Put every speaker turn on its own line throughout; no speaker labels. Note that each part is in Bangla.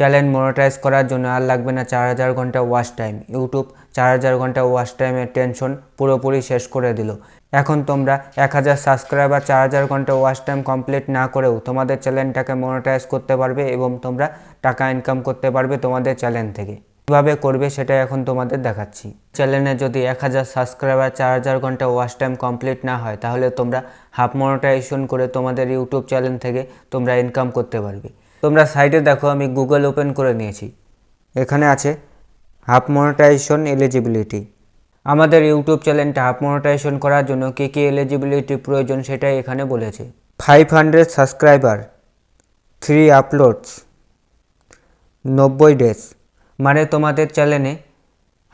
চ্যানেল মনিটাইজ করার জন্য আর লাগবে না চার হাজার ঘণ্টা ওয়াচ টাইম। ইউটিউব চার হাজার ঘণ্টা ওয়াচ টাইমের টেনশন পুরোপুরি শেষ করে দিল। এখন তোমরা এক হাজার সাবস্ক্রাইবার, চার হাজার ঘণ্টা ওয়াচ টাইম কমপ্লিট না করেও তোমাদের চ্যানেলটাকে মনিটাইজ করতে পারবে এবং তোমরা টাকা ইনকাম করতে পারবে তোমাদের চ্যানেল থেকে। কীভাবে করবে সেটা এখন তোমাদের দেখাচ্ছি। চ্যানেলে যদি এক হাজার সাবস্ক্রাইবার, চার হাজার ঘণ্টা ওয়াচ টাইম কমপ্লিট না হয়, তাহলে তোমরা হাফ মনিটাইজেশন করে তোমাদের ইউটিউব চ্যানেল থেকে তোমরা ইনকাম করতে পারবে। তোমরা সাইডে দেখো, আমি গুগল ওপেন করে নিয়েছি। এখানে আছে হাফ মনিটাইজেশন এলিজিবিলিটি। আমাদের ইউটিউব চ্যানেলটা হাফ মনিটাইজেশন করার জন্য কী কী এলিজিবিলিটি প্রয়োজন সেটাই এখানে বলেছে। Five hundred subscriber three uploads নব্বই ডেজ মানে তোমাদের চ্যানেলে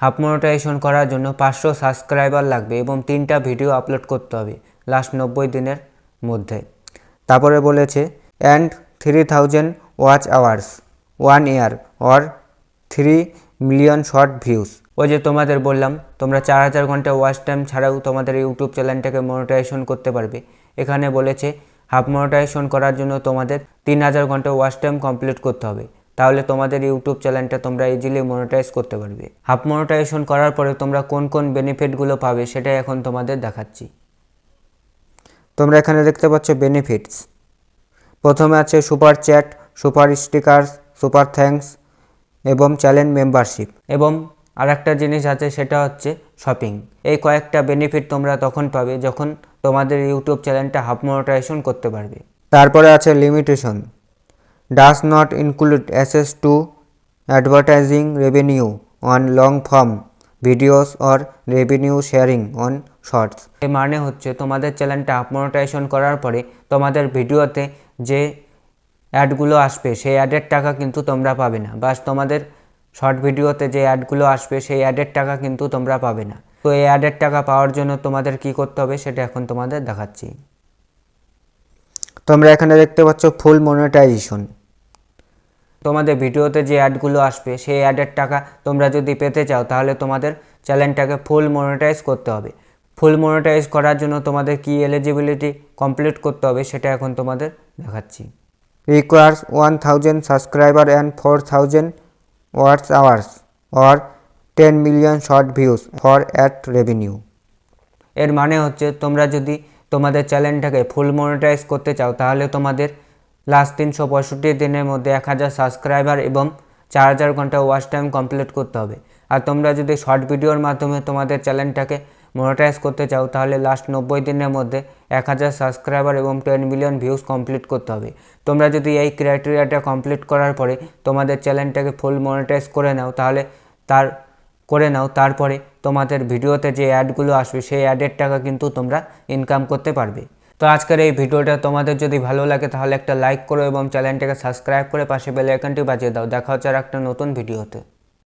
হাফ মনিটাইজেশন করার জন্য পাঁচশো সাবস্ক্রাইবার লাগবে এবং তিনটা ভিডিও আপলোড করতে হবে লাস্ট নব্বই দিনের মধ্যে। তারপরে বলেছে and three thousand watch hours one year or three million short views ওই যে তোমাদের বললাম, তোমরা চার হাজার ঘণ্টা ওয়াচ টাইম ছাড়াও তোমাদের ইউটিউব চ্যানেলটাকে মনিটাইজেশন করতে পারবে। এখানে বলেছে হাফ মনিটাইজেশন করার জন্য তোমাদের তিন হাজার ঘণ্টা ওয়াচ টাইম কমপ্লিট করতে হবে। তাহলে তোমাদের ইউটিউব চ্যানেলটা তোমরা ইজিলি মনিটাইজ করতে পারবে। হাফ মনিটাইজেশন করার পরে তোমরা কোন কোন বেনিফিটগুলো পাবে সেটাই এখন তোমাদের দেখাচ্ছি। তোমরা এখানে দেখতে পাচ্ছ বেনিফিটস প্রথমে আছে super chat, super stickers, super thanks এবং চ্যানেল মেম্বারশিপ এবং আরেকটা জিনিস আছে সেটা হচ্ছে শপিং। এই কয়েকটা বেনিফিট তোমরা তখন পাবে যখন তোমাদের ইউটিউব চ্যানেলটা হাফ মনিটাইজেশন করতে পারবে। তারপরে আছে limitation. Does not include access to advertising revenue on long form. Videos or revenue sharing on shorts এর মানে হচ্ছে তোমাদের চ্যানেলটা মনিটাইজেশন করার পরে তোমাদের ভিডিওতে যে অ্যাডগুলো আসবে সেই অ্যাডের টাকা কিন্তু তোমরা পাবে না। বাস তোমাদের শর্ট ভিডিওতে যে অ্যাডগুলো আসবে সেই অ্যাডের টাকা কিন্তু তোমরা পাবে না। তো এই অ্যাডের টাকা পাওয়ার জন্য তোমাদের কি করতে হবে সেটা এখন তোমাদের দেখাচ্ছি। তোমরা এখানে দেখতে পাচ্ছ ফুল মনিটাইজেশন তোমাদের ভিডিওতে যে অ্যাডগুলো আসবে সেই অ্যাডের টাকা তোমরা যদি পেতে চাও তাহলে তোমাদের চ্যানেলটাকে ফুল মনিটাইজ করতে হবে। ফুল মনিটাইজ করার জন্য তোমাদের কি এলিজিবিলিটি কমপ্লিট করতে হবে সেটা এখন তোমাদের দেখাচ্ছি। Requires one thousand subscriber and four thousand watch hours or ten million short views for ad revenue এর মানে হচ্ছে তোমরা যদি তোমাদের চ্যানেলটাকে ফুল মনিটাইজ করতে চাও তাহলে তোমাদের লাস্ট তিনশো পঁয়ষট্টি দিনের মধ্যে এক হাজার সাবস্ক্রাইবার এবং চার হাজার ঘণ্টা ওয়াচ টাইম কমপ্লিট করতে হবে। আর তোমরা যদি শর্ট ভিডিওর মাধ্যমে তোমাদের চ্যানেলটাকে মনিটাইজ করতে চাও, তাহলে লাস্ট নব্বই দিনের মধ্যে এক হাজার সাবস্ক্রাইবার এবং টেন মিলিয়ন ভিউজ কমপ্লিট করতে হবে। তোমরা যদি এই ক্রাইটেরিয়াটা কমপ্লিট করার পরে তোমাদের চ্যানেলটাকে ফুল মনিটাইজ করে নাও, তাহলে তার, করে নাও, তারপরে তোমাদের ভিডিওতে যে অ্যাডগুলো আসবে, সেই অ্যাডের টাকা কিন্তু তোমরা ইনকাম করতে পারবে। তো আজকের এই ভিডিওটা তোমাদের যদি ভালো লাগে, তাহলে একটা লাইক করো এবং চ্যানেলটাকে সাবস্ক্রাইব করে পাশে বেল আইকনটি বাজিয়ে দাও। দেখা হচ্ছে আর একটা নতুন ভিডিওতে।